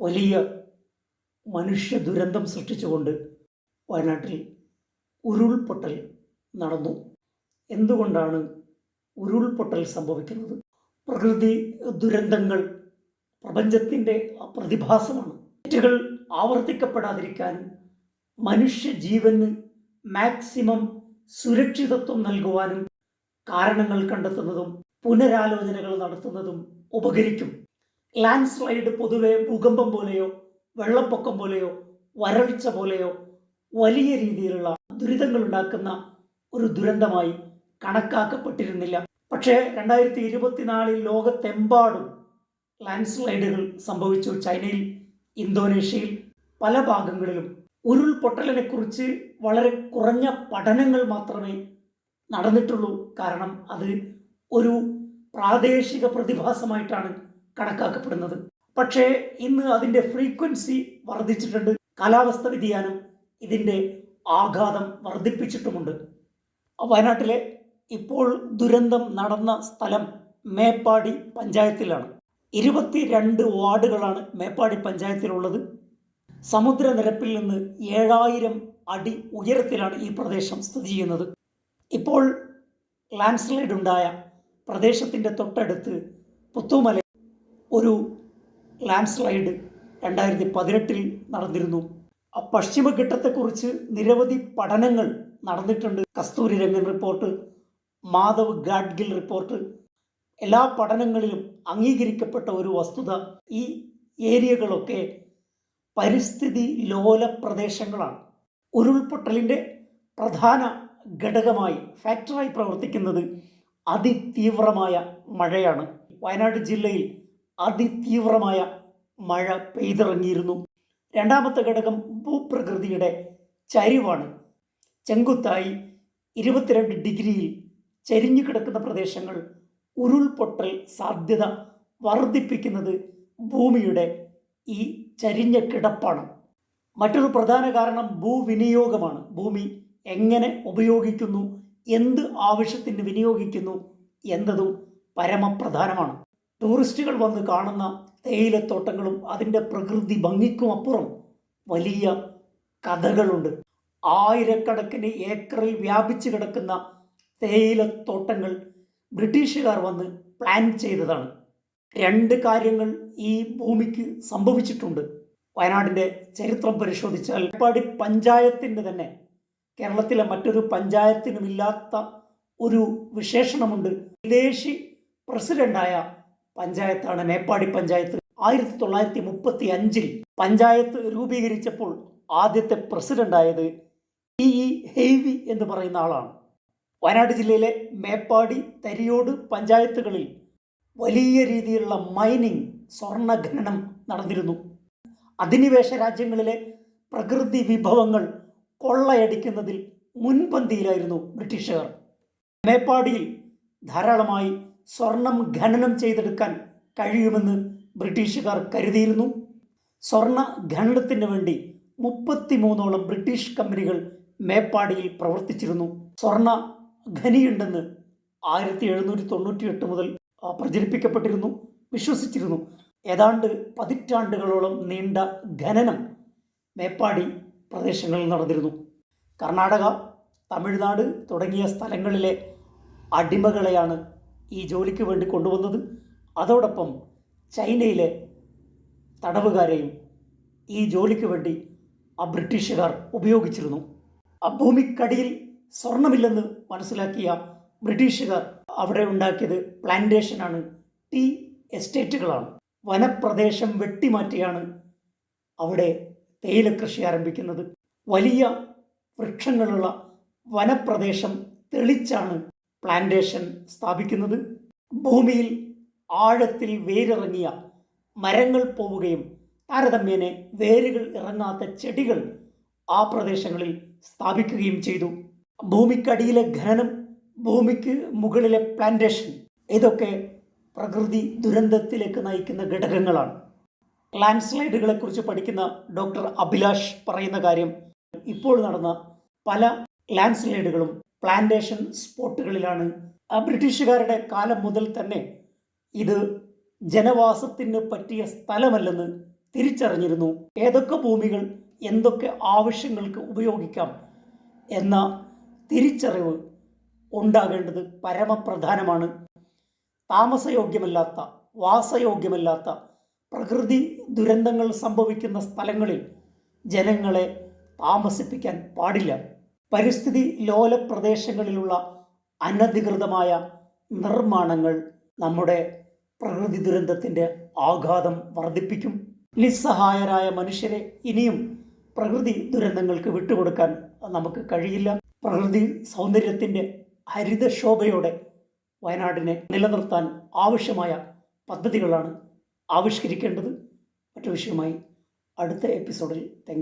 വലിയ മനുഷ്യ ദുരന്തം സൃഷ്ടിച്ചുകൊണ്ട് വയനാട്ടിൽ ഉരുൾപൊട്ടൽ നടന്നു. എന്തുകൊണ്ടാണ് ഉരുൾപൊട്ടൽ സംഭവിക്കുന്നത്? പ്രകൃതി ദുരന്തങ്ങൾ പ്രപഞ്ചത്തിന്റെ പ്രതിഭാസമാണ് തെറ്റുകൾ ആവർത്തിക്കപ്പെടാതിരിക്കാനും മനുഷ്യ ജീവന് മാക്സിമം സുരക്ഷിതത്വം നൽകുവാനും കാരണങ്ങൾ കണ്ടെത്തുന്നതും പുനരാലോചനകൾ നടത്തുന്നതും ഉപകരിക്കും. ലാൻഡ് സ്ലൈഡ് പൊതുവെ ഭൂകമ്പം പോലെയോ വെള്ളപ്പൊക്കം പോലെയോ വരൾച്ച പോലെയോ വലിയ രീതിയിലുള്ള ദുരിതങ്ങൾ ഉണ്ടാക്കുന്ന ഒരു ദുരന്തമായി കണക്കാക്കപ്പെട്ടിരുന്നില്ല. പക്ഷേ രണ്ടായിരത്തി ഇരുപത്തിനാലിൽ ലോകത്തെമ്പാടും ലാൻഡ് സ്ലൈഡുകൾ സംഭവിച്ചു. ചൈനയിൽ ഇന്തോനേഷ്യയിൽ പല ഭാഗങ്ങളിലും. ഉരുൾപൊട്ടലിനെക്കുറിച്ച് വളരെ കുറഞ്ഞ പഠനങ്ങൾ മാത്രമേ നടന്നിട്ടുള്ളൂ. കാരണം അത് ഒരു പ്രാദേശിക പ്രതിഭാസമായിട്ടാണ് കണക്കാക്കപ്പെടുന്നത്. പക്ഷേ ഇന്ന് അതിന്റെ ഫ്രീക്വൻസി വർദ്ധിച്ചിട്ടുണ്ട്. കാലാവസ്ഥ വ്യതിയാനം ഇതിന്റെ ആഘാതം വർദ്ധിപ്പിച്ചിട്ടുമുണ്ട്. വയനാട്ടിലെ ഇപ്പോൾ ദുരന്തം നടന്ന സ്ഥലം മേപ്പാടി പഞ്ചായത്തിലാണ്. ഇരുപത്തിരണ്ട് വാർഡുകളാണ് മേപ്പാടി പഞ്ചായത്തിലുള്ളത്. സമുദ്രനിരപ്പിൽ നിന്ന് ഏഴായിരം അടി ഉയരത്തിലാണ് ഈ പ്രദേശം സ്ഥിതി ചെയ്യുന്നത്. ഇപ്പോൾ ലാൻഡ് സ്ലൈഡ് ഉണ്ടായ പ്രദേശത്തിന്റെ തൊട്ടടുത്ത് പുത്തുമല ഒരു ലാൻഡ് സ്ലൈഡ് രണ്ടായിരത്തി പതിനെട്ടിൽ നടന്നിരുന്നു. ആ പശ്ചിമഘട്ടത്തെക്കുറിച്ച് നിരവധി പഠനങ്ങൾ നടന്നിട്ടുണ്ട്. കസ്തൂരി രംഗൻ റിപ്പോർട്ട് മാധവ് ഗാഡ്ഗിൽ റിപ്പോർട്ട് എല്ലാ പഠനങ്ങളിലും അംഗീകരിക്കപ്പെട്ട ഒരു വസ്തുത. ഈ ഏരിയകളൊക്കെ പരിസ്ഥിതി ലോല പ്രദേശങ്ങളാണ്. ഉരുൾപൊട്ടലിന്റെ പ്രധാന ഘടകമായി ഫാക്ടറായി പ്രവർത്തിക്കുന്നത് അതിതീവ്രമായ മഴയാണ്. വയനാട് ജില്ലയിൽ അതിതീവ്രമായ മഴ പെയ്തിറങ്ങിയിരുന്നു. രണ്ടാമത്തെ ഘടകം ഭൂപ്രകൃതിയുടെ ചരിവാണ്. ചെങ്കുത്തായി ഇരുപത്തിരണ്ട് ഡിഗ്രിയിൽ ചരിഞ്ഞു കിടക്കുന്ന പ്രദേശങ്ങൾ ഉരുൾപൊട്ടൽ സാധ്യത വർദ്ധിപ്പിക്കുന്നത് ഭൂമിയുടെ ഈ ചരിഞ്ഞ കിടപ്പാണ്. മറ്റൊരു പ്രധാന കാരണം ഭൂവിനിയോഗമാണ്. ഭൂമി എങ്ങനെ ഉപയോഗിക്കുന്നു എന്ത് ആവശ്യത്തിന് വിനിയോഗിക്കുന്നു എന്നതും പരമപ്രധാനമാണ്. ടൂറിസ്റ്റുകൾ വന്ന് കാണുന്ന തേയിലത്തോട്ടങ്ങളും അതിന്റെ പ്രകൃതി ഭംഗിക്കും അപ്പുറം വലിയ കഥകളുണ്ട്. ആയിരക്കണക്കിന് ഏക്കറിൽ വ്യാപിച്ചു കിടക്കുന്ന തേയിലത്തോട്ടങ്ങൾ ബ്രിട്ടീഷുകാർ വന്ന് പ്ലാൻ ചെയ്തതാണ്. രണ്ട് കാര്യങ്ങൾ ഈ ഭൂമിക്ക് സംഭവിച്ചിട്ടുണ്ട്. വയനാടിന്റെ ചരിത്രം പരിശോധിച്ചാൽ എടപ്പാടി പഞ്ചായത്തിന്റെ തന്നെ. കേരളത്തിലെ മറ്റൊരു പഞ്ചായത്തിനുമില്ലാത്ത ഒരു വിശേഷണമുണ്ട്. വിദേശി പ്രസിഡന്റായ പഞ്ചായത്താണ് മേപ്പാടി പഞ്ചായത്ത്. ആയിരത്തി തൊള്ളായിരത്തി മുപ്പത്തി അഞ്ചിൽ പഞ്ചായത്ത് രൂപീകരിച്ചപ്പോൾ ആദ്യത്തെ പ്രസിഡന്റായത് ഇ ഇ ഹെയ്വി എന്ന് പറയുന്ന ആളാണ്. വയനാട് ജില്ലയിലെ മേപ്പാടി തരിയോട് പഞ്ചായത്തുകളിൽ വലിയ രീതിയിലുള്ള മൈനിങ് സ്വർണ ഖനനം നടന്നിരുന്നു. അധിനിവേശ രാജ്യങ്ങളിലെ പ്രകൃതി വിഭവങ്ങൾ കൊള്ളയടിക്കുന്നതിൽ മുൻപന്തിയിലായിരുന്നു ബ്രിട്ടീഷുകാർ. മേപ്പാടിയിൽ ധാരാളമായി സ്വർണം ഖനനം ചെയ്തെടുക്കാൻ കഴിയുമെന്ന് ബ്രിട്ടീഷുകാർ കരുതിയിരുന്നു. സ്വർണ ഖനനത്തിന് വേണ്ടി മുപ്പത്തിമൂന്നോളം ബ്രിട്ടീഷ് കമ്പനികൾ മേപ്പാടിയിൽ പ്രവർത്തിച്ചിരുന്നു. സ്വർണ ഖനിയുണ്ടെന്ന് ആയിരത്തി എഴുന്നൂറ്റി തൊണ്ണൂറ്റി എട്ട് മുതൽ പ്രചരിപ്പിക്കപ്പെട്ടിരുന്നു വിശ്വസിച്ചിരുന്നു. ഏതാണ്ട് പതിറ്റാണ്ടുകളോളം നീണ്ട ഖനനം മേപ്പാടി പ്രദേശങ്ങളിൽ നടന്നിരുന്നു. കർണാടക തമിഴ്നാട് തുടങ്ങിയ സ്ഥലങ്ങളിലെ അടിമകളെയാണ് ഈ ജോലിക്ക് വേണ്ടി കൊണ്ടുവന്നത്. അതോടൊപ്പം ചൈനയിലെ തടവുകാരെയും ഈ ജോലിക്ക് വേണ്ടി ആ ബ്രിട്ടീഷുകാർ ഉപയോഗിച്ചിരുന്നു. ആ ഭൂമിക്കടിയിൽ സ്വർണമില്ലെന്ന് മനസ്സിലാക്കിയ ബ്രിട്ടീഷുകാർ അവിടെ ഉണ്ടാക്കിയത് പ്ലാന്റേഷനാണ്. ടീ എസ്റ്റേറ്റുകളാണ്. വനപ്രദേശം വെട്ടിമാറ്റിയാണ് അവിടെ തേയില കൃഷി ആരംഭിക്കുന്നത്. വലിയ വൃക്ഷങ്ങളുള്ള വനപ്രദേശം തെളിച്ചാണ് പ്ലാന്റേഷൻ സ്ഥാപിക്കുന്നത് ഭൂമിയിൽ ആഴത്തിൽ വേരിറങ്ങിയ മരങ്ങൾ പോവുകയും താരതമ്യേനെ വേരുകൾ ഇറങ്ങാത്ത ചെടികൾ ആ പ്രദേശങ്ങളിൽ സ്ഥാപിക്കുകയും ചെയ്തു. ഭൂമിക്കടിയിലെ ഖനനം ഭൂമിക്ക് മുകളിലെ പ്ലാന്റേഷൻ ഇതൊക്കെ പ്രകൃതി ദുരന്തത്തിലേക്ക് നയിക്കുന്ന ഘടകങ്ങളാണ്. ലാൻഡ് സ്ലൈഡുകളെ കുറിച്ച് പഠിക്കുന്ന ഡോക്ടർ അഭിലാഷ് പറയുന്ന കാര്യം ഇപ്പോൾ നടന്ന പല ലാൻഡ് സ്ലൈഡുകളും പ്ലാന്റേഷൻ സ്പോട്ടുകളിലാണ് ബ്രിട്ടീഷുകാരുടെ കാലം മുതൽ തന്നെ ഇത് ജനവാസത്തിന് പറ്റിയ സ്ഥലമല്ലെന്ന് തിരിച്ചറിഞ്ഞിരുന്നു. ഏതൊക്കെ ഭൂമികൾ എന്തൊക്കെ ആവശ്യങ്ങൾക്ക് ഉപയോഗിക്കാം എന്ന തിരിച്ചറിവ് ഉണ്ടാകേണ്ടത് പരമപ്രധാനമാണ്. താമസയോഗ്യമല്ലാത്ത വാസയോഗ്യമല്ലാത്ത പ്രകൃതി ദുരന്തങ്ങൾ സംഭവിക്കുന്ന സ്ഥലങ്ങളിൽ ജനങ്ങളെ താമസിപ്പിക്കാൻ പാടില്ല. പരിസ്ഥിതി ലോല പ്രദേശങ്ങളിലുള്ള അനധികൃതമായ നിർമ്മാണങ്ങൾ നമ്മുടെ പ്രകൃതി ദുരന്തത്തിന്റെ ആഘാതം വർദ്ധിപ്പിക്കും. നിസ്സഹായരായ മനുഷ്യരെ ഇനിയും പ്രകൃതി ദുരന്തങ്ങൾക്ക് വിട്ടുകൊടുക്കാൻ നമുക്ക് കഴിയില്ല. പ്രകൃതി സൗന്ദര്യത്തിന്റെ ഹരിതശോഭയോടെ വയനാടിനെ നിലനിർത്താൻ ആവശ്യമായ പദ്ധതികളാണ് ആവിഷ്കരിക്കേണ്ടത്. മറ്റു വിഷയമായി അടുത്ത എപ്പിസോഡിൽ താങ്ക്